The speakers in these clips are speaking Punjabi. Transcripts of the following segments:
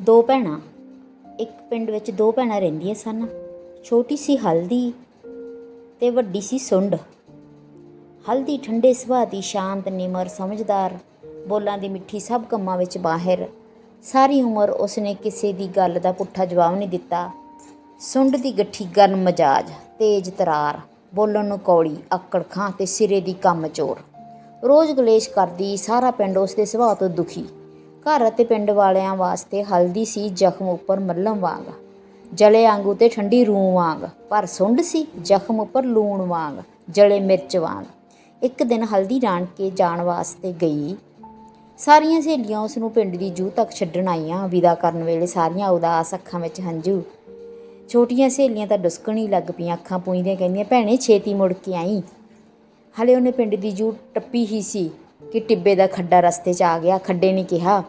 ਦੋ ਭੈਣਾਂ, ਇੱਕ ਪਿੰਡ ਵਿੱਚ ਦੋ ਭੈਣਾਂ ਰਹਿੰਦੀਆਂ ਸਨ। ਛੋਟੀ ਸੀ ਹਲਦੀ ਤੇ ਵੱਡੀ ਸੀ ਸੁੰਡ। ਹਲਦੀ ਠੰਡੇ ਸੁਭਾਅ ਦੀ ਸ਼ਾਂਤ, ਨਿਮਰ, ਸਮਝਦਾਰ, ਬੋਲਾਂ ਦੀ ਮਿੱਠੀ ਸਭ ਕੰਮਾਂ ਵਿੱਚ ਬਾਹਰ। ਸਾਰੀ ਉਮਰ ਉਸਨੇ ਕਿਸੇ ਦੀ ਗੱਲ ਦਾ ਪੁੱਠਾ ਜਵਾਬ ਨਹੀਂ ਦਿੱਤਾ। ਸੁੰਡ ਦੀ ਗੱਠੀ ਗਰਮ ਮਜਾਜ, ਤੇਜ਼ ਤਰਾਰ, ਬੋਲਣ ਨੂੰ ਕੌੜੀ, ਅੱਕੜ ਖਾਂ ਤੇ ਸਿਰੇ ਦੀ ਕੰਮ ਚੋਰ ਰੋਜ਼ ਗਲੇਸ਼ ਕਰਦੀ, ਸਾਰਾ ਪਿੰਡ ਉਸ ਦੇ ਸੁਭਾਅ ਤੋਂ ਦੁਖੀ। ਘਰ ਅਤੇ ਪਿੰਡ ਵਾਲਿਆਂ ਵਾਸਤੇ ਹਲਦੀ ਸੀ ਜ਼ਖਮ ਉੱਪਰ ਮੱਲਮ ਵਾਂਗ, ਜਲੇ ਆਂਗੂ ਤੇ ਠੰਡੀ ਰੂੰ ਵਾਂਗ, ਪਰ ਸੁੰਡ ਸੀ ਜ਼ਖਮ ਉੱਪਰ ਲੂਣ ਵਾਂਗ, ਜਲੇ ਮਿਰਚ ਵਾਂਗ। ਇੱਕ ਦਿਨ ਹਲਦੀ ਰਾਣਕੇ ਜਾਣ ਵਾਸਤੇ ਗਈ। ਸਾਰੀਆਂ ਸਹੇਲੀਆਂ ਉਸ ਨੂੰ ਪਿੰਡ ਦੀ ਜੂਹ ਤੱਕ ਛੱਡਣ ਆਈਆਂ। ਵਿਦਾ ਕਰਨ ਵੇਲੇ ਸਾਰੀਆਂ ਉਦਾਸ ਅੱਖਾਂ ਵਿੱਚ ਹੰਝੂ। ਛੋਟੀਆਂ ਸਹੇਲੀਆਂ ਤਾਂ ਡੁਸਕਣ ਹੀ ਲੱਗ ਪਈਆਂ ਅੱਖਾਂ ਪੂੰਝਦੀਆਂ ਕਹਿੰਦੀਆਂ, ਭੈਣੇ, ਛੇਤੀ ਮੁੜ ਕੇ ਆਈ। ਹਲੇ ਉਹਨੇ ਪਿੰਡ ਦੀ ਜੂ ਟੱਪੀ ਹੀ ਸੀ ਕਿ ਟਿੱਬੇ ਦਾ ਖੱਡਾ ਰਸਤੇ 'ਚ ਆ ਗਿਆ। ਖੱਡੇ ਨੇ ਕਿਹਾ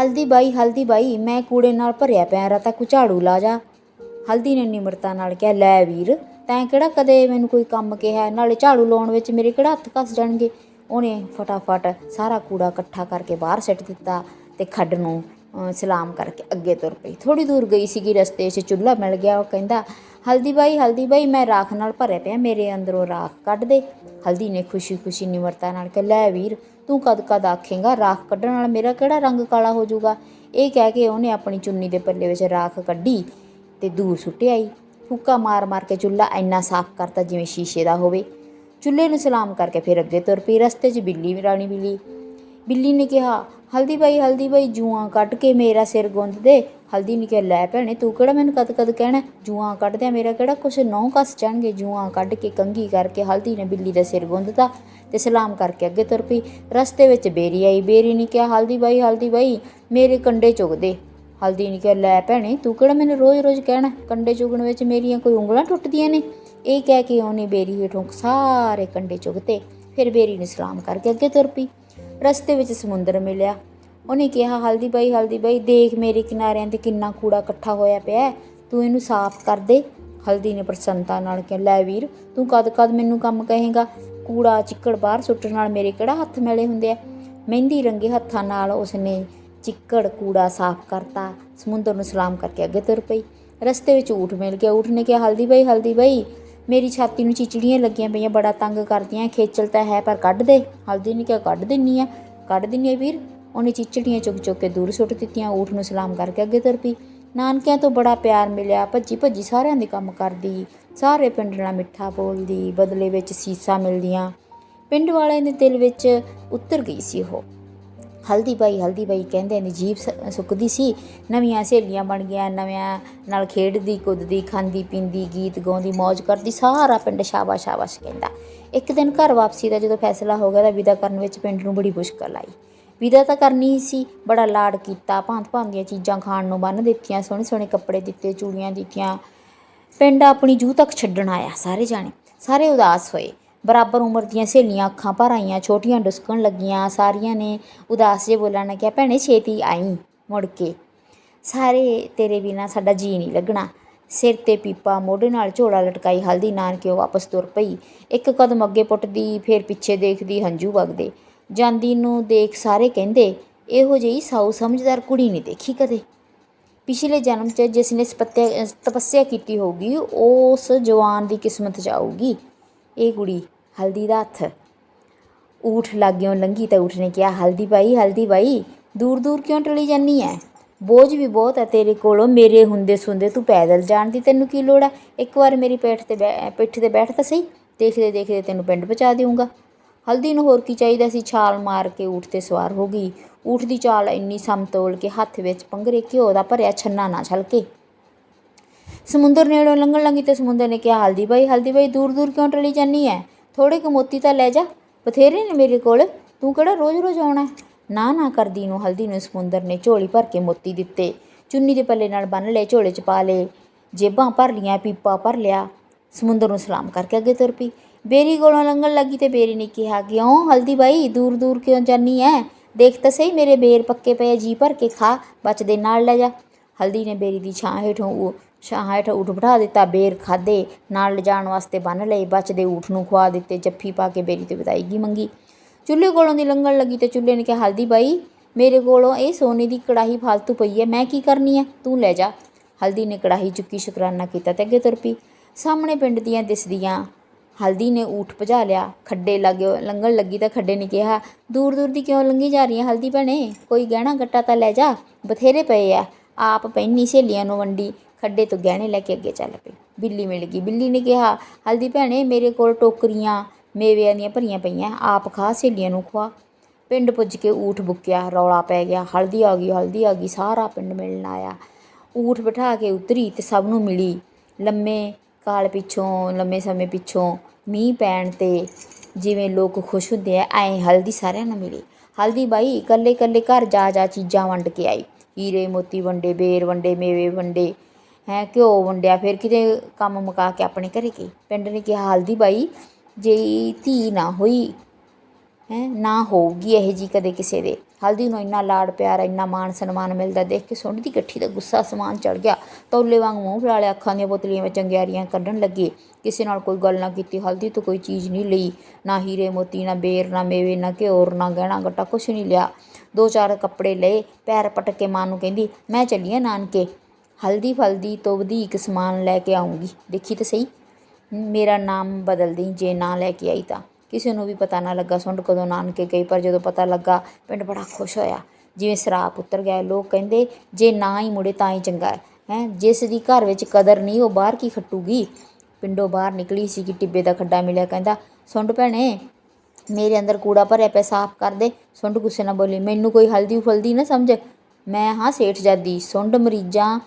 ਹਲਦੀ ਬਾਈ ਹਲਦੀ ਬਾਈ, ਮੈਂ ਕੂੜੇ ਨਾਲ ਭਰਿਆ ਪਿਆ ਰਾ ਤਾਂ ਕੋ ਝਾੜੂ ਲਾ ਜਾ। ਹਲਦੀ ਨੇ ਨਿਮਰਤਾ ਨਾਲ ਕਿਹਾ, ਲੈ ਵੀਰ, ਤੈਂ ਕਿਹੜਾ ਕਦੇ ਮੈਨੂੰ ਕੋਈ ਕੰਮ ਕਿਹਾ? ਨਾਲੇ ਝਾੜੂ ਲਾਉਣ ਵਿੱਚ ਮੇਰੇ ਕਿਹੜਾ ਹੱਥ ਕੱਸ ਜਾਣਗੇ? ਉਹਨੇ ਫਟਾਫਟ ਸਾਰਾ ਕੂੜਾ ਇਕੱਠਾ ਕਰਕੇ ਬਾਹਰ ਸਿੱਟ ਦਿੱਤਾ ਤੇ ਖੱਡ ਨੂੰ ਸਲਾਮ ਕਰਕੇ ਅੱਗੇ ਤੁਰ ਪਈ। ਥੋੜੀ ਦੂਰ ਗਈ ਸੀਗੀ, ਰਸਤੇ 'ਚ ਚੁੱਲ੍ਹਾ ਮਿਲ ਗਿਆ। ਉਹ ਕਹਿੰਦਾ, ਹਲਦੀ ਬਾਈ ਹਲਦੀ ਬਾਈ, ਮੈਂ ਰਾਖ ਨਾਲ ਭਰਿਆ ਪਿਆ, ਮੇਰੇ ਅੰਦਰੋਂ ਰਾਖ ਕੱਢ ਦੇ। ਹਲਦੀ ਨੇ ਖੁਸ਼ੀ-ਖੁਸ਼ੀ ਨਿਮਰਤਾ ਨਾਲ ਕਿਹਾ, ਲੈ ਵੀਰ ਤੂੰ ਕਦ ਕਦ ਆਖੇਂਗਾ, ਰਾਖ ਕੱਢਣ ਨਾਲ ਮੇਰਾ ਕਿਹੜਾ ਰੰਗ ਕਾਲਾ ਹੋ ਜਾਊਗਾ? ਇਹ ਕਹਿ ਕੇ ਉਹਨੇ ਆਪਣੀ ਚੁੰਨੀ ਦੇ ਪੱਲੇ ਵਿੱਚ ਰਾਖ ਕੱਢੀ ਤੇ ਦੂਰ ਸੁੱਟ ਆਈ ਫੂਕਾ ਮਾਰ-ਮਾਰ ਕੇ ਚੁੱਲ੍ਹਾ ਇੰਨਾ ਸਾਫ਼ ਕਰਤਾ ਜਿਵੇਂ ਸ਼ੀਸ਼ੇ ਦਾ ਹੋਵੇ। ਚੁੱਲ੍ਹੇ ਨੂੰ ਸਲਾਮ ਕਰਕੇ ਫਿਰ ਅੱਗੇ ਤੁਰ ਪਈ, ਰਸਤੇ 'ਚ ਬਿੱਲੀ ਵੀ ਰਾਣੀ ਬਿੱਲੀ ਬਿੱਲੀ ਨੇ ਕਿਹਾ, ਹਲਦੀ ਬਾਈ ਹਲਦੀ ਬਾਈ, ਜੂਆਂ ਕੱਢ ਕੇ ਮੇਰਾ ਸਿਰ ਗੁੰਦ ਦੇ। ਹਲਦੀ ਨੇ ਕਿਹਾ, ਲੈ ਭੈਣੇ, ਤੂੰ ਕਿਹੜਾ ਮੈਨੂੰ ਕਦ ਕਦ ਕਹਿਣਾ ਜੂਆਂ ਕੱਢਦਿਆਂ ਮੇਰਾ ਕਿਹੜਾ ਕੁਛ ਨੌ ਕੱਸ ਜਾਣਗੇ? ਜੂਆਂ ਕੱਢ ਕੇ ਕੰਗੀ ਕਰਕੇ ਹਲਦੀ ਨੇ ਬਿੱਲੀ ਦਾ ਸਿਰ ਗੁੰਦਤਾ ਤੇ ਸਲਾਮ ਕਰਕੇ ਅੱਗੇ ਤੁਰ ਪਈ। ਰਸਤੇ ਵਿੱਚ ਬੇਰੀ ਆਈ। ਬੇਰੀ ਨੇ ਕਿਹਾ, ਹਲਦੀ ਬਾਈ ਹਲਦੀ ਬਾਈ, ਮੇਰੇ ਕੰਡੇ ਚੁਗ ਦੇ। ਹਲਦੀ ਨੇ ਕਿਹਾ, ਲੈ ਭੈਣੇ, ਤੂੰ ਕਿਹੜਾ ਮੈਨੂੰ ਰੋਜ਼-ਰੋਜ਼ ਕਹਿਣਾ ਕੰਡੇ ਚੁਗਣ ਵਿੱਚ ਮੇਰੀਆਂ ਕੋਈ ਉਂਗਲਾਂ ਟੁੱਟਦੀਆਂ ਨੇ? ਇਹ ਕਹਿ ਕੇ ਉਹਨੇ ਬੇਰੀ ਹੇਠੋਂ ਸਾਰੇ ਕੰਡੇ ਚੁਗਤੇ। ਫਿਰ ਬੇਰੀ ਨੇ ਸਲਾਮ ਕਰਕੇ ਅੱਗੇ ਤੁਰ ਪਈ। ਰਸਤੇ ਵਿੱਚ ਸਮੁੰਦਰ ਮਿਲਿਆ। ਉਹਨੇ ਕਿਹਾ, ਹਲਦੀ ਬਾਈ ਹਲਦੀ ਬਾਈ, ਦੇਖ ਮੇਰੇ ਕਿਨਾਰਿਆਂ ਤੇ ਕਿੰਨਾ ਕੂੜਾ ਇਕੱਠਾ ਹੋਇਆ ਪਿਆ ਤੂੰ ਇਹਨੂੰ ਸਾਫ਼ ਕਰ ਦੇ। ਹਲਦੀ ਨੇ ਪ੍ਰਸੰਨਤਾ ਨਾਲ ਕਿਹਾ, ਲੈ ਵੀਰ, ਤੂੰ ਕਦ ਕਦ ਮੈਨੂੰ ਕੰਮ ਕਹੇਗਾ। ਕੂੜਾ ਚਿੱਕੜ ਬਾਹਰ ਸੁੱਟਣ ਨਾਲ ਮੇਰੇ ਕਿਹੜਾ ਹੱਥ ਮੈਲੇ ਹੁੰਦੇ ਆ? ਮਹਿੰਦੀ ਰੰਗੇ ਹੱਥਾਂ ਨਾਲ ਉਸਨੇ ਚਿੱਕੜ ਕੂੜਾ ਸਾਫ਼ ਕਰਤਾ। ਸਮੁੰਦਰ ਨੂੰ ਸਲਾਮ ਕਰਕੇ ਅੱਗੇ ਤੁਰ ਪਈ। ਰਸਤੇ ਵਿੱਚ ਊਠ ਮਿਲ ਗਿਆ। ਊਠ ਨੇ ਕਿਹਾ, ਹਲਦੀ ਬਾਈ ਹਲਦੀ ਬਾਈ, ਮੇਰੀ ਛਾਤੀ ਨੂੰ ਚਿਚੜੀਆਂ ਲੱਗੀਆਂ ਪਈਆਂ, ਬੜਾ ਤੰਗ ਕਰਦੀਆਂ, ਖੇਚਲ ਤਾਂ ਹੈ, ਪਰ ਕੱਢ ਦੇ। ਹਲਦੀ ਨੇ ਕਿਹਾ, ਕੱਢ ਦਿੰਨੀ ਆ, ਕੱਢ ਦਿੰਨੀ ਆ ਵੀਰ। ਉਹਨੇ ਚਿਚੜੀਆਂ ਚੁੱਕ ਚੁੱਕ ਕੇ ਦੂਰ ਸੁੱਟ ਦਿੱਤੀਆਂ, ਊਠ ਨੂੰ ਸਲਾਮ ਕਰਕੇ ਅੱਗੇ ਤੁਰ ਪਈ। ਨਾਨਕਿਆਂ ਤੋਂ ਬੜਾ ਪਿਆਰ ਮਿਲਿਆ, ਭੱਜੀ ਭੱਜੀ ਸਾਰਿਆਂ ਦੇ ਕੰਮ ਕਰਦੀ, ਸਾਰੇ ਪਿੰਡ ਨਾਲ ਮਿੱਠਾ ਬੋਲਦੀ, ਬਦਲੇ ਵਿੱਚ ਸੀਸਾਂ ਮਿਲਦੀਆਂ। ਪਿੰਡ ਵਾਲਿਆਂ ਦੇ ਦਿਲ ਵਿੱਚ ਉਤਰ ਗਈ ਸੀ ਉਹ। ਹਲਦੀ ਬਾਈ ਹਲਦੀ ਬਾਈ ਕਹਿੰਦੇ ਨੇ ਜੀਬ ਸ- ਸੁੱਕਦੀ ਸੀ, ਨਵੀਆਂ ਸਹੇਲੀਆਂ ਬਣ ਗਈਆਂ, ਨਵਿਆਂ ਨਾਲ ਖੇਡਦੀ, ਕੁੱਦਦੀ, ਖਾਂਦੀ, ਪੀਂਦੀ, ਗੀਤ ਗਾਉਂਦੀ ਮौज ਕਰਦੀ, ਸਾਰਾ ਪਿੰਡ ਸ਼ਾਬਾਸ਼ ਸ਼ਾਬਾਸ਼ ਕਹਿੰਦਾ। ਇੱਕ ਦਿਨ ਘਰ ਵਾਪਸੀ ਦਾ ਜਦੋਂ ਫੈਸਲਾ ਹੋ ਗਿਆ ਤਾਂ ਵਿਦਾ ਕਰਨ ਵਿੱਚ ਪਿੰਡ ਨੂੰ ਬੜੀ ਮੁਸ਼ਕਲ ਆਈ। ਵਿਦਾ ਤਾਂ ਕਰਨੀ ਹੀ ਸੀ। ਬੜਾ ਲਾਡ ਕੀਤਾ। ਭਾਂਤ ਭਾਂਤ ਦੀਆਂ ਚੀਜ਼ਾਂ ਖਾਣ ਨੂੰ ਬੰਨ ਦਿੱਤੀਆਂ, ਸੋਹਣੇ ਸੋਹਣੇ ਕੱਪੜੇ ਦਿੱਤੇ, ਚੂੜੀਆਂ ਦਿੱਤੀਆਂ। ਪਿੰਡ ਆਪਣੀ ਜੂਹ ਤੱਕ ਛੱਡਣ ਆਇਆ ਸਾਰੇ ਜਾਣੇ। ਸਾਰੇ ਉਦਾਸ ਹੋਏ। ਬਰਾਬਰ ਉਮਰ ਦੀਆਂ ਸਹੇਲੀਆਂ, ਅੱਖਾਂ ਭਰ ਆਈਆਂ, ਛੋਟੀਆਂ ਡੁਸਕਣ ਲੱਗੀਆਂ। ਸਾਰੀਆਂ ਨੇ ਉਦਾਸ ਜੇ ਬੋਲਣ ਨੇ ਕਿਹਾ ਭੈਣੇ, ਛੇਤੀ ਆਈ, ਮੁੜ ਕੇ। ਸਾਰੇ ਤੇਰੇ ਬਿਨਾ ਸਾਡਾ ਜੀ ਨਹੀਂ ਲੱਗਣਾ। ਸਿਰ ਤੇ ਪੀਪਾ, ਮੋਢੇ ਨਾਲ ਝੋਲਾ ਲਟਕਾਈ, ਹਲਦੀ ਨਾਨਕਿਓ ਵਾਪਸ ਤੁਰ ਪਈ। ਇੱਕ ਕਦਮ ਅੱਗੇ ਪੁੱਟਦੀ, ਫਿਰ ਪਿੱਛੇ ਦੇਖਦੀ, ਹੰਝੂ ਵਗਦੇ। ਜਾਂਦੀ ਨੂੰ ਦੇਖ ਸਾਰੇ ਕਹਿੰਦੇ, ਇਹੋ ਜਿਹੀ ਸਾਊ ਸਮਝਦਾਰ ਕੁੜੀ ਨਹੀਂ ਦੇਖੀ ਕਦੇ। ਪਿਛਲੇ ਜਨਮ 'ਚ ਜਿਸ ਨੇ ਸਪੱਤਿਆ, ਤਪੱਸਿਆ ਕੀਤੀ ਹੋਊਗੀ, ਉਸ ਜਵਾਨ ਦੀ ਕਿਸਮਤ 'ਚ ਆਊਗੀ। ਇਹ ਕੁੜੀ ਹਲਦੀ ਦਾ ਹੱਥ। ਊਠ ਲਾਗਿਓ ਲੰਗੀ ਤਾਂ ਊਠ ਨੇ ਕਿਹਾ, ਹਲਦੀ ਬਾਈ, ਹਲਦੀ ਭਾਈ ਦੂਰ ਦੂਰ ਕਿਉਂ ਟਲੀ ਜਾਨੀ ਐ? ਬੋਝ ਵੀ ਬਹੁਤ ਹੈ ਤੇਰੇ ਕੋਲੋਂ, ਮੇਰੇ ਹੁੰਦੇ ਸੁੰਦੇ ਤੂੰ ਪੈਦਲ ਜਾਣ ਦੀ ਤੈਨੂੰ ਕੀ ਲੋੜ ਹੈ ਇੱਕ ਵਾਰ ਮੇਰੀ ਪੇਠ ਤੇ ਬੈ- ਪਿੱਠ ਤੇ ਬੈਠ ਤਾਂ ਸਹੀ, ਦੇਖਦੇ ਦੇਖਦੇ ਤੈਨੂੰ ਪਿੰਡ ਪਹੁੰਚਾ ਦੇਊਂਗਾ। ਹਲਦੀ ਨੂੰ ਹੋਰ ਕੀ ਚਾਹੀਦਾ ਸੀ? ਛਾਲ ਮਾਰ ਕੇ ਊਠ ਤੇ ਸਵਾਰ ਹੋ ਗਈ। ਊਠ ਦੀ ਚਾਲ ਇੰਨੀ ਸਮਤੋਲ ਕਿ ਹੱਥ ਵਿੱਚ ਪੰਗਰੇ ਘਿਓ ਦਾ ਭਰਿਆ ਛੰਨਾ ਨਾ ਛਲਕੇ ਸਮੁੰਦਰ ਨੇੜੋਂ ਲੰਘਣ ਲੱਗੀ ਤੇ ਸਮੁੰਦਰ ਨੇ ਕਿਹਾ, ਹਲਦੀ ਬਾਈ ਹਲਦੀ ਬਾਈ ਦੂਰ ਦੂਰ ਕਿਉਂ ਟਲੀ ਜਾਨੀ ਐ? ਥੋੜੇ ਕੁ ਮੋਤੀ ਤਾਂ ਲੈ ਜਾ। ਬਥੇਰੇ ਨੇ ਮੇਰੇ ਕੋਲ। ਤੂੰ ਕਿਹੜਾ ਰੋਜ਼ ਰੋਜ਼ ਆਉਣਾ? ਨਾ ਨਾ ਕਰਦੀ ਨੂੰ। ਹਲਦੀ ਨੂੰ ਸਮੁੰਦਰ ਨੇ ਝੋਲੀ ਭਰ ਕੇ ਮੋਤੀ ਦਿੱਤੇ। ਚੁੰਨੀ ਦੇ ਪੱਲੇ ਨਾਲ ਬੰਨ ਲਏ, ਝੋਲੇ 'ਚ ਪਾ ਲਏ। ਜੇਬਾਂ ਭਰ ਲੀਆਂ, ਪੀਪਾ ਭਰ ਲਿਆ। ਸਮੁੰਦਰ ਨੂੰ ਸਲਾਮ ਕਰਕੇ ਅੱਗੇ ਤੁਰ ਪਈ। ਬੇਰੀ ਕੋਲੋਂ ਲੰਘਣ ਲੱਗੀ ਤੇ ਬੇਰੀ ਨੇ ਕਿਹਾ ਕਿਉਂ ਹਲਦੀ ਬਾਈ? ਦੂਰ ਦੂਰ ਕਿਉਂ ਜਾਨੀ ਐ? ਦੇਖ ਤਾਂ ਸਹੀ ਮੇਰੇ ਬੇਰ ਪੱਕੇ ਪਏ ਆ, ਜੀ ਭਰ ਕੇ ਖਾ ਬਚਦੇ ਨਾਲ ਲੈ ਜਾ। ਹਲਦੀ ਨੇ ਬੇਰੀ ਦੀ ਛਾਂ ਹੇਠੋਂ ਉਹ ਛਾਂ ਹੇਠੋਂ ਊਠ ਬਿਠਾ ਦਿੱਤਾ ਬੇਰ ਖਾਦੇ ਨਾਲ ਲਿਜਾਣ ਵਾਸਤੇ ਬੰਨ ਲਏ ਬਚਦੇ ਊਠ ਨੂੰ ਖਵਾ ਦਿੱਤੇ ਜੱਫੀ ਪਾ ਕੇ ਬੇਰੀ ਤੇ ਵਿਦਾਇਗੀ ਮੰਗੀ। ਚੁੱਲ੍ਹੇ ਕੋਲੋਂ ਦੀ ਲੰਘਣ ਲੱਗੀ ਤੇ ਚੁੱਲ੍ਹੇ ਨੇ ਕਿਹਾ ਹਲਦੀ ਬਾਈ ਮੇਰੇ ਕੋਲੋਂ ਇਹ ਸੋਨੇ ਦੀ ਕੜਾਹੀ ਫालतू ਪਈ ਹੈ ਮੈਂ ਕੀ ਕਰਨੀ ਹੈ ਤੂੰ ਲੈ ਜਾ। ਹਲਦੀ ਨੇ ਕੜਾਹੀ ਚੁੱਕੀ ਸ਼ੁਕਰਾਨਾ ਕੀਤਾ ਤੇ ਅੱਗੇ ਤੁਰ ਪਈ। ਸਾਹਮਣੇ ਪਿੰਡ ਦੀਆਂ ਦਿਸਦੀਆਂ ਹਲਦੀ ਨੇ ਊਠ ਭਜਾ ਲਿਆ, ਖੱਡੇ ਲੱਗਿਓ ਲੰਘਣ ਲੱਗੀ ਤਾਂ ਖੱਡੇ ਨੇ ਕਿਹਾ, ਦੂਰ ਦੂਰ ਦੀ ਕਿਉਂ ਲੰਘੀ ਜਾ ਰਹੀ ਹੈ ਹਲਦੀ ਭੈਣੇ? ਕੋਈ ਗਹਿਣਾ ਗੱਟਾ ਤਾਂ ਲੈ ਜਾ, ਬਥੇਰੇ ਪਏ ਆ। ਆਪ ਪੈਣੀ ਸਹੇਲੀਆਂ ਨੂੰ ਵੰਡੀ, ਖੱਡੇ ਤੋਂ ਗਹਿਣੇ ਲੈ ਕੇ ਅੱਗੇ ਚੱਲ ਪਈ। ਬਿੱਲੀ ਮਿਲ ਗਈ, ਬਿੱਲੀ ਨੇ ਕਿਹਾ, ਹਲਦੀ ਭੈਣੇ, ਮੇਰੇ ਕੋਲ ਟੋਕਰੀਆਂ, ਮੇਵਿਆਂ ਦੀਆਂ ਭਰੀਆਂ ਪਈਆਂ, ਆਪ ਖਾ, ਸਹੇਲੀਆਂ ਨੂੰ ਖਵਾ। ਪਿੰਡ ਪੁੱਜ ਕੇ ਊਠ ਬੁੱਕਿਆ, ਰੌਲਾ ਪੈ ਗਿਆ, ਹਲਦੀ ਆ ਗਈ, ਹਲਦੀ ਆ ਗਈ, ਸਾਰਾ ਪਿੰਡ ਮਿਲਣ ਆਇਆ। ਊਠ ਬਿਠਾ ਕੇ ਉਤਰੀ ਤੇ ਸਭ ਨੂੰ ਮਿਲੀ। ਲੰਮੇ ਕਾਲ ਪਿੱਛੋਂ, ਲੰਮੇ ਸਮੇਂ ਪਿੱਛੋਂ ਮੀਂਹ ਪੈਣ ਤੇ ਜਿਵੇਂ ਲੋਕ ਖੁਸ਼ ਹੁੰਦੇ ਆ, ਐਂ ਹਲਦੀ ਸਾਰਿਆਂ ਨੂੰ ਮਿਲੀ। ਹਲਦੀ ਬਾਈ, ਇਕੱਲੇ ਇਕੱਲੇ ਘਰ ਜਾ ਜਾ ਚੀਜ਼ਾਂ ਵੰਡ ਕੇ ਆਈ। ਹੀਰੇ ਮੋਤੀ ਵੰਡੇ, ਬੇਰ ਵੰਡੇ, ਮੇਵੇ ਵੰਡੇ, ਹੈ ਘਿਓ ਵੰਡਿਆ, ਫਿਰ ਕਿਤੇ ਕੰਮ ਮੁਕਾ ਕੇ ਆਪਣੇ ਘਰੇ ਗਈ ਪਿੰਡ ਨੇ ਕਿਹਾ, ਹਲਦੀ ਬਾਈ, ਜੇ ਧੀ ਨਾ ਹੋਈ, ਹੈ ਨਾ ਹੋਊਗੀ ਇਹ ਜੀ ਕਦੇ ਕਿਸੇ ਦੇ। ਹਲਦੀ ਨੂੰ ਇੰਨਾ ਲਾੜ ਪਿਆਰ, ਇੰਨਾ ਮਾਣ ਸਨਮਾਨ ਮਿਲਦਾ, ਦੇਖ ਕੇ ਸੁੰਡ ਦੀ ਇਕੱਠੀ ਦਾ ਗੁੱਸਾ ਸਮਾਨ ਚੜ ਗਿਆ। ਤੌਲੇ ਵਾਂਗ ਮੂੰਹ ਫੁਲਾ ਲਿਆ, ਅੱਖਾਂ ਦੀਆਂ ਬੋਤਲੀਆਂ ਵਿੱਚ ਚੰਗਿਆਰੀਆਂ ਕੱਢਣ ਲੱਗੇ। ਕਿਸੇ ਨਾਲ ਕੋਈ ਗੱਲ ਨਾ ਕੀਤੀ, ਹਲਦੀ ਤੋਂ ਕੋਈ ਚੀਜ਼ ਨਹੀਂ ਲਈ। ਨਾ ਹੀਰੇ ਮੋਤੀ, ਨਾ ਬੇਰ, ਨਾ ਮੇਵੇ, ਨਾ ਘਿਓਰ, ਨਾ ਗਹਿਣਾ ਗੱਟਾ, ਕੁਛ ਨਹੀਂ ਲਿਆ। ਦੋ ਚਾਰ ਕੱਪੜੇ ਲਏ, ਪੈਰ ਪਟਕ ਕੇ ਮਾਂ ਨੂੰ ਕਹਿੰਦੀ, ਮੈਂ ਚੱਲੀ ਆਂ ਨਾਨਕੇ। ਹਲਦੀ ਫਲਦੀ ਤੋਂ ਵਧੇਕ ਸਮਾਨ ਲੈ ਕੇ ਆਉਂਗੀ ਦੇਖੀ ਤਾਂ ਸਹੀ, ਮੇਰਾ ਨਾਮ ਬਦਲ ਦੇਈਂ, ਜੇ ਨਾ ਲੈ ਕੇ ਆਈ ਤਾਂ। ਕਿਸੇ ਨੂੰ ਵੀ ਪਤਾ ਨਾ ਲੱਗਾ ਸੁੰਡ ਕਦੋਂ ਨਾਨਕੇ ਗਈ, ਪਰ ਜਦੋਂ ਪਤਾ ਲੱਗਾ ਪਿੰਡ ਬੜਾ ਖੁਸ਼ ਹੋਇਆ। ਜਿਵੇਂ ਸਰਾਪ ਉਤਰ ਗਿਆ, ਲੋਕ ਕਹਿੰਦੇ, ਜੇ ਨਾ ਹੀ ਮੁੜੇ ਤਾਂ ਹੀ ਚੰਗਾ ਹੈ। ਹੈਂ, ਜਿਸ ਦੀ ਘਰ ਵਿੱਚ ਕਦਰ ਨਹੀਂ, ਉਹ ਬਾਹਰ ਕੀ ਖੱਟੂਗੀ? ਪਿੰਡੋਂ ਬਾਹਰ ਨਿਕਲੀ ਸੀ ਕਿ ਟਿੱਬੇ ਦਾ ਖੱਡਾ ਮਿਲਿਆ, ਕਹਿੰਦਾ, ਸੁੰਡ ਭੈਣੇ, ਮੇਰੇ ਅੰਦਰ ਕੂੜਾ ਭਰਿਆ ਪਿਆ, ਸਾਫ਼ ਕਰ ਦੇ। ਸੁੰਡ ਗੁੱਸੇ ਨਾਲ ਬੋਲੀ, ਮੈਨੂੰ ਕੋਈ ਹਲਦੀ ਫਲਦੀ ਨਾ ਸਮਝ? ਮੈਂ ਹਾਂ, ਸੇਠ ਜਾਦੀ, ਸੁੰਡ ਮਰੀਜ਼ਾਂ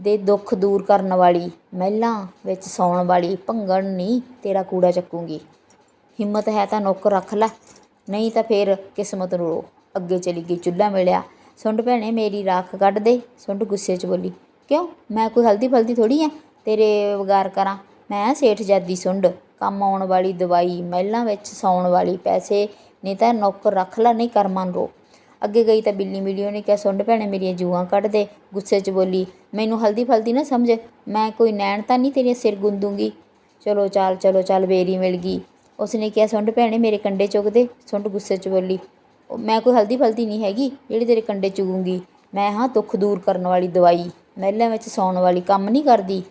ਦੇ ਦੁੱਖ ਦੂਰ ਕਰਨ ਵਾਲੀ, ਮਹਿਲਾਂ ਵਿੱਚ ਸੌਣ ਵਾਲੀ, ਭੰਗਣ ਨਹੀਂ ਤੇਰਾ ਕੂੜਾ ਚੱਕੂਗੀ। ਹਿੰਮਤ ਹੈ ਤਾਂ ਨੌਕਰ ਰੱਖ ਲੈ। ਨਹੀਂ ਤਾਂ ਫੇਰ ਕਿਸਮਤ ਨੂੰ ਰੋ। ਅੱਗੇ ਚਲੀ ਗਈ, ਚੁੱਲ੍ਹਾ ਮਿਲਿਆ। ਸੁੰਡ ਭੈਣੇ, ਮੇਰੀ ਰਾਖ ਕੱਢ ਦੇ। ਸੁੰਡ ਗੁੱਸੇ 'ਚ ਬੋਲੀ, ਕਿਉਂ? ਮੈਂ ਕੋਈ ਹਲਦੀ ਫਲਦੀ ਥੋੜੀ ਆ? ਤੇਰੇ ਵਗਾਰ ਕਰਾਂ? ਮੈਂ ਸੇਠ ਜਾਦੀ ਸੁੰਡ, ਕੰਮ ਆਉਣ ਵਾਲੀ ਦਵਾਈ, ਮਹਿਲਾਂ ਵਿੱਚ ਸੌਣ ਵਾਲੀ ਪੈਸੇ, ਨਹੀਂ ਤਾਂ ਨੌਕਰ ਰੱਖ ਲੈ, ਨਹੀਂ ਕਰਮਾਂ ਨੂੰ ਰੋ। ਅੱਗੇ ਗਈ ਤਾਂ ਬਿੱਲੀ ਮਿਲੀ, ਉਹਨੇ ਕਿਹਾ, ਸੁੰਡ ਭੈਣੇ, ਮੇਰੀਆਂ ਜੂਆਂ ਕੱਢ ਦੇ। ਗੁੱਸੇ 'ਚ ਬੋਲੀ, ਮੈਨੂੰ ਹਲਦੀ ਫਲਦੀ ਨਾ ਸਮਝ। ਮੈਂ ਕੋਈ ਨੈਣ ਤਾਂ ਨਹੀਂ ਤੇਰੇ ਸਿਰ ਗੁੰਦੂੰਗੀ? ਚਲੋ, ਚੱਲ ਚਲੋ, ਚੱਲ, ਬੇਰੀ ਮਿਲ ਗਈ। ਉਸ ਨੇ ਕਿਹਾ, ਸੁੰਡ ਭੈਣੇ, ਮੇਰੇ ਕੰਡੇ ਚੁੱਕ ਦੇ ਸੁੰਡ ਗੁੱਸੇ 'ਚ ਬੋਲੀ "ਉਹ ਮੈਂ ਕੋਈ ਹਲਦੀ ਫਲਦੀ ਨਹੀਂ ਹੈਗੀ, ਜਿਹੜੀ ਤੇਰੇ ਕੰਡੇ ਚੁਗੂੰਗੀ। ਮੈਂ ਹਾਂ ਦੁੱਖ ਦੂਰ ਕਰਨ ਵਾਲੀ ਦਵਾਈ, ਮਹਿਲਾਂ ਵਿੱਚ ਸੌਣ ਵਾਲੀ ਕੰਮ ਨਹੀਂ ਕਰਦੀ।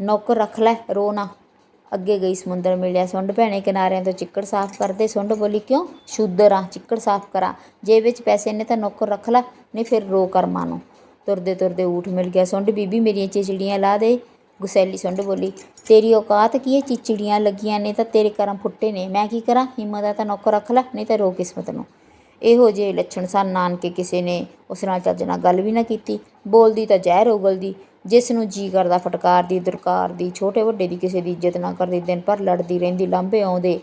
ਨੌਕਰ ਰੱਖ ਲੈ, ਰੋ ਨਾ। ਅੱਗੇ ਗਈ ਸਮੁੰਦਰ ਮਿਲਿਆ। ਸੁੰਡ ਭੈਣੇ, ਕਿਨਾਰਿਆਂ ਤੋਂ ਚਿੱਕੜ ਸਾਫ਼ ਕਰਦੇ। ਸੁੰਡ ਬੋਲੀ, ਕਿਉਂ? ਸ਼ੂਦਰ ਆ, ਚਿੱਕੜ ਸਾਫ਼ ਕਰਾਂ। ਜੇ ਵਿੱਚ ਪੈਸੇ ਨੇ ਤਾਂ ਨੌਕਰ ਰੱਖ ਲੈ, ਨਹੀਂ ਫਿਰ ਰੋ ਕਰਮਾਂ ਨੂੰ। ਤੁਰਦੇ ਤੁਰਦੇ ਊਠ ਮਿਲ ਗਿਆ। ਸੁੰਡ ਬੀਬੀ, ਮੇਰੀਆਂ ਚਿਚੜੀਆਂ ਲਾ ਦੇ। ਗੁਸੈਲੀ ਸੁੰਡ ਬੋਲੀ, ਤੇਰੀ ਔਕਾਤ ਕੀ ਹੈ? ਚਿਚੜੀਆਂ ਲੱਗੀਆਂ ਨੇ ਤਾਂ ਤੇਰੇ ਕਰਮ ਫੁੱਟੇ ਨੇ। ਮੈਂ ਕੀ ਕਰਾਂ? ਹਿੰਮਤ ਆ ਤਾਂ ਨੌਕਰ ਰੱਖ ਲੈ, ਨਹੀਂ ਤਾਂ ਰੋ ਕਿਸਮਤ ਨੂੰ। ਇਹੋ ਜਿਹੇ ਲੱਛਣ ਸਨ ਨਾਨਕੇ ਕਿਸੇ ਨੇ ਉਸ ਨਾਲ ਚੱਜ ਨਾਲ ਗੱਲ ਵੀ ਨਾ ਕੀਤੀ। ਬੋਲਦੀ ਤਾਂ ਜ਼ਹਿਰ ਉਗਲਦੀ, ਜਿਸ ਨੂੰ ਜੀ ਕਰਦਾ ਫਟਕਾਰ ਫਟਕਾਰਦੀ ਦੁਰਕਾਰਦੀ ਛੋਟੇ ਵੱਡੇ ਦੀ ਕਿਸੇ ਦੀ ਇੱਜ਼ਤ ਨਾ ਕਰਦੀ, ਦਿਨ ਭਰ ਲੜਦੀ ਰਹਿੰਦੀ, ਲਾਂਭੇ ਆਉਂਦੇ।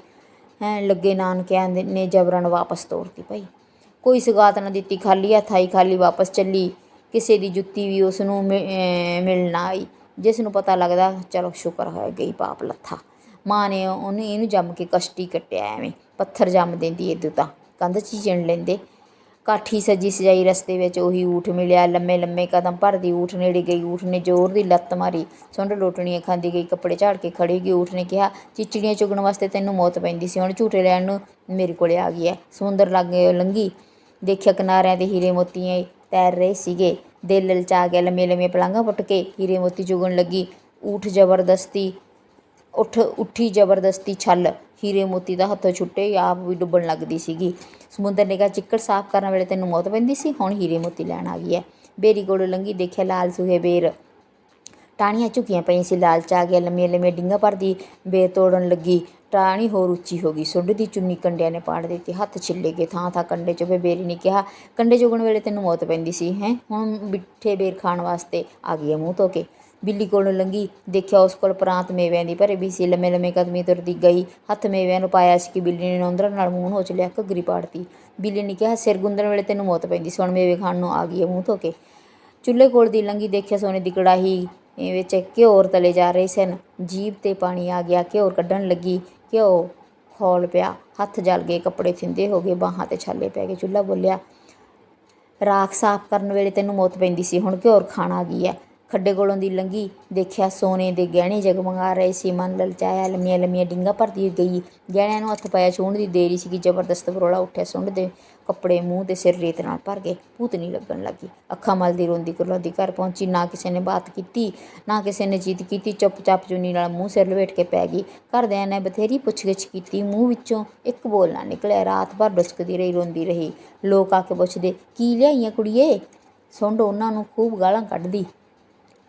ਹੈਂ ਲੱਗੇ ਨਾਨਕਿਆਂ ਦੇ ਨੇ ਜਬਰਨ ਵਾਪਸ ਤੋੜਤੀ ਭਾਈ। ਕੋਈ ਸਗਾਤ ਨਾ ਦਿੱਤੀ, ਖਾਲੀ ਹੱਥ ਆਈ ਖਾਲੀ ਵਾਪਸ ਚੱਲੀ। ਕਿਸੇ ਦੀ ਜੁੱਤੀ ਵੀ ਉਸ ਨੂੰ ਮਿ- ਮਿਲ ਨਾ ਆਈ। ਜਿਸ ਨੂੰ ਪਤਾ ਲੱਗਦਾ, ਚਲੋ ਸ਼ੁਕਰ ਹੋਇਆ ਗਈ ਪਾਪ ਲੱਥਾ। ਮਾਂ ਨੇ ਉਹਨੂੰ ਇਹਨੂੰ ਜੰਮ ਕੇ ਕਸ਼ਟੀ ਕੱਟਿਆ ਐਵੇਂ, ਪੱਥਰ ਜੰਮ ਦਿੰਦੀ ਏਦੂ ਤਾਂ, ਕੰਧ 'ਚ ਹੀ ਚਿਣ ਲੈਂਦੇ। ਕਾਠੀ ਸਜੀ ਸਜਾਈ ਰਸਤੇ ਵਿੱਚ ਉਹੀ ਊਠ ਮਿਲਿਆ, ਲੰਮੇ ਲੰਮੇ ਕਦਮ ਭਰਦੀ, ਊਠ ਨੇੜੇ ਗਈ, ਊਠ ਨੇ ਜ਼ੋਰ ਦੀ ਲੱਤ ਮਾਰੀ, ਸੁੰਡ ਲੋਟਣੀਆਂ ਖਾਂਦੀ ਗਈ, ਕੱਪੜੇ ਝਾੜ ਕੇ ਖੜੀ ਗਈ, ਊਠ ਨੇ ਕਿਹਾ, ਚਿਚੜੀਆਂ ਚੁਗਣ ਵਾਸਤੇ ਤੈਨੂੰ ਮੌਤ ਪੈਂਦੀ ਸੀ, ਹੁਣ ਝੂਟੇ ਲੈਣ ਨੂੰ ਮੇਰੇ ਕੋਲੇ ਆ ਗਈ ਹੈ ਸਮੁੰਦਰ ਲਾਗੇ ਲੰਗੀ ਦੇਖਿਆ ਕਿਨਾਰਿਆਂ ਤੇ ਹੀਰੇ ਮੋਤੀਆਂ ਤੈਰ ਰਹੇ ਸੀਗੇ। ਦਿਲ ਲਲਚਾ ਗਿਆ ਲੰਮੇ ਲੰਮੇ ਪਲੰਘਾਂ ਪੁੱਟ ਕੇ ਹੀਰੇ ਮੋਤੀ ਚੁਗਣ ਲੱਗੀ ਊਠ ਜ਼ਬਰਦਸਤੀ ਉੱਠ ਉੱਠੀ ਜ਼ਬਰਦਸਤੀ ਛੱਲ ਹੀਰੇ ਮੋਤੀ ਦਾ ਹੱਥੋਂ ਛੁੱਟੇ ਆਪ ਵੀ ਡੁੱਬਣ ਲੱਗਦੀ ਸੀਗੀ ਸਮੁੰਦਰ ਨੇ ਕਿਹਾ ਚਿੱਕੜ ਸਾਫ਼ ਕਰਨ ਵੇਲੇ ਤੈਨੂੰ ਮੌਤ ਪੈਂਦੀ ਸੀ ਹੁਣ ਹੀਰੇ ਮੋਤੀ ਲੈਣ ਆ ਗਈ ਹੈ ਬੇਰੀ ਕੋਲੋਂ ਲੰਗੀ ਦੇਖਿਆ ਲਾਲ ਸੂਹੇ ਬੇਰ ਟਾਹਣੀਆਂ ਝੁਕੀਆਂ ਪਈਆਂ ਸੀ, ਲਾਲਚ ਆ ਗਿਆ, ਲੰਮੀਆਂ ਲੰਮੀਆਂ ਡਿੰਗਾਂ ਭਰਦੀ ਬੇਰ ਤੋੜਨ ਲੱਗੀ। ਟਾਹਣੀ ਹੋਰ ਉੱਚੀ ਹੋ ਗਈ, ਸੁੱਡ ਦੀ ਚੁੰਨੀ ਕੰਡਿਆਂ ਨੇ ਪਾੜ ਦਿੱਤੀ, ਹੱਥ ਛਿੱਲੇ ਗਏ, ਥਾਂ ਥਾਂ ਕੰਡੇ ਚੁਗੇ ਬੇਰੀ ਨੇ ਕਿਹਾ। ਕੰਡੇ ਚੁਗਣ ਵੇਲੇ ਤੈਨੂੰ ਮੌਤ ਪੈਂਦੀ ਸੀ, ਹੈ? ਹੁਣ ਬਿੱਠੇ ਬੇਰ ਖਾਣ ਵਾਸਤੇ ਆ ਗਈ ਹੈ ਮੂੰਹ ਧੋ ਕੇ। ਬਿੱਲੀ ਕੋਲੋਂ ਲੰਗੀ ਦੇਖਿਆ ਉਸ ਕੋਲ ਪ੍ਰਾਂਤ ਮੇਵਿਆਂ ਦੀ ਭਰੇ ਵੀ ਸੀ, ਲੰਮੇ ਲੰਮੇ ਕਦਮੀ ਤੁਰਦੀ ਗਈ। ਹੱਥ ਮੇਵਿਆਂ ਨੂੰ ਪਾਇਆ ਸੀ ਕਿ ਬਿੱਲੀ ਨੇ ਨੌਂਦਰਾਂ ਨਾਲ ਮੂੰਹ ਨੋਚ ਲਿਆ, ਘੱਗਰੀ ਪਾੜਤੀ। ਬਿੱਲੀ ਨੇ ਕਿਹਾ, ਸਿਰ ਗੁੰਦਣ ਵੇਲੇ ਤੈਨੂੰ ਮੌਤ ਪੈਂਦੀ ਸੀ, ਹੁਣ ਮੇਵੇ ਖਾਣ ਨੂੰ ਆ ਗਈ ਹੈ ਮੂੰਹ ਧੋ ਕੇ। ਚੁੱਲ੍ਹੇ ਕੋਲ ਦੀ ਲੰਗੀ ਦੇਖਿਆ ਸੋਨੇ ਦੀ ਕੜਾਹੀ ਵਿੱਚ ਘਿਓਰ ਤਲੇ ਜਾ ਰਹੇ ਸਨ। ਜੀਭ ਤੇ ਪਾਣੀ ਆ ਗਿਆ। ਘਿਓਰ ਕੱਢਣ ਲੱਗੀ। ਘਿਓ ਖੋਲ ਪਿਆ। ਹੱਥ ਜਲ ਗਏ। ਕੱਪੜੇ ਥਿੰਦੇ ਹੋ ਗਏ। ਬਾਹਾਂ ਤੇ ਛਾਲੇ ਪੈ ਗਏ। ਚੁੱਲ੍ਹਾ ਬੋਲਿਆ, ਰਾਖ ਸਾਫ਼ ਕਰਨ ਵੇਲੇ ਤੈਨੂੰ ਮੌਤ ਪੈਂਦੀ ਸੀ। ਹੁਣ ਘਿਓਰ ਖਾਣ ਆ ਗਈ ਐ। ਖੱਡੇ ਕੋਲੋਂ ਦੀ ਲੰਗੀ ਦੇਖਿਆ ਸੋਨੇ ਦੇ ਗਹਿਣੇ ਜਗਮਗਾ ਰਹੇ ਸੀ। ਮਨ ਲਲਚਾਇਆ। ਲੰਮੀਆਂ ਲੰਮੀਆਂ ਡਿੰਗਾ ਭਰਦੀ ਗਈ। ਗਹਿਣਿਆਂ ਨੂੰ ਹੱਥ ਪਾਇਆ। ਛੂਹਣ ਦੀ ਦੇਰੀ ਸੀ ਕਿ ਜ਼ਬਰਦਸਤ ਬਰੋਲਾ ਉੱਠਿਆ। ਸੁੰਡ ਦੇ ਕੱਪੜੇ ਮੂੰਹ ਤੇ ਸਿਰ ਰੇਤ ਨਾਲ ਭਰ ਗਏ ਭੂਤਨੀ ਲੱਗਣ ਲੱਗੀ। ਅੱਖਾਂ ਮਲਦੀ ਰੋਂਦੀ ਕੁਰਲਾਉਂਦੀ ਘਰ ਪਹੁੰਚੀ, ਨਾ ਕਿਸੇ ਨੇ ਬਾਤ ਕੀਤੀ, ਨਾ ਕਿਸੇ ਨੇ ਜੀਤ ਕੀਤੀ, ਚੁੱਪਚਾਪ ਚੁੰਨੀ ਨਾਲ ਮੂੰਹ ਸਿਰ ਲਵੇਟ ਕੇ ਪੈ ਗਈ। ਘਰਦਿਆਂ ਨੇ ਬਥੇਰੀ ਪੁੱਛਗਿੱਛ ਕੀਤੀ, ਮੂੰਹ ਵਿੱਚੋਂ ਇੱਕ ਬੋਲ ਨਾ ਨਿਕਲਿਆ। ਰਾਤ ਭਰ ਡੁਸਕਦੀ ਰਹੀ, ਰੋਂਦੀ ਰਹੀ। ਲੋਕ ਆ ਕੇ ਪੁੱਛਦੇ, ਕੀ ਲਿਆਈਆਂ ਕੁੜੀਏ? ਸੁੰਡ ਉਹਨਾਂ ਨੂੰ ਖੂਬ ਗਾਲਾਂ ਕੱਢਦੀ।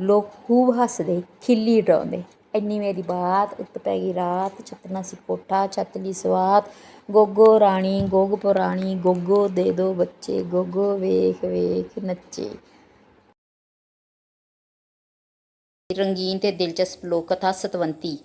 ਲੋਕ ਖੂਬ ਹੱਸਦੇ, ਖਿੱਲੀ ਡਰਾਉਂਦੇ। ਇੰਨੀ ਮੇਰੀ ਬਾਤ ਉੱਤ ਪੈ ਗਈ ਰਾਤ ਛਤਨਾ ਸੀ ਕੋਠਾ ਛਤਲੀ ਸਵਾਤ। ਗੋਗੋ ਰਾਣੀ, ਗੋਗ ਪੁਰਾਣੀ, ਗੋਗੋ ਦੇ ਦੋ ਬੱਚੇ, ਗੋਗੋ ਵੇਖ ਵੇਖ ਨੱਚੇ। ਰੰਗੀਨ ਤੇ ਦਿਲਚਸਪ ਲੋਕ, ਕਥਾ ਸਤਵੰਤੀ।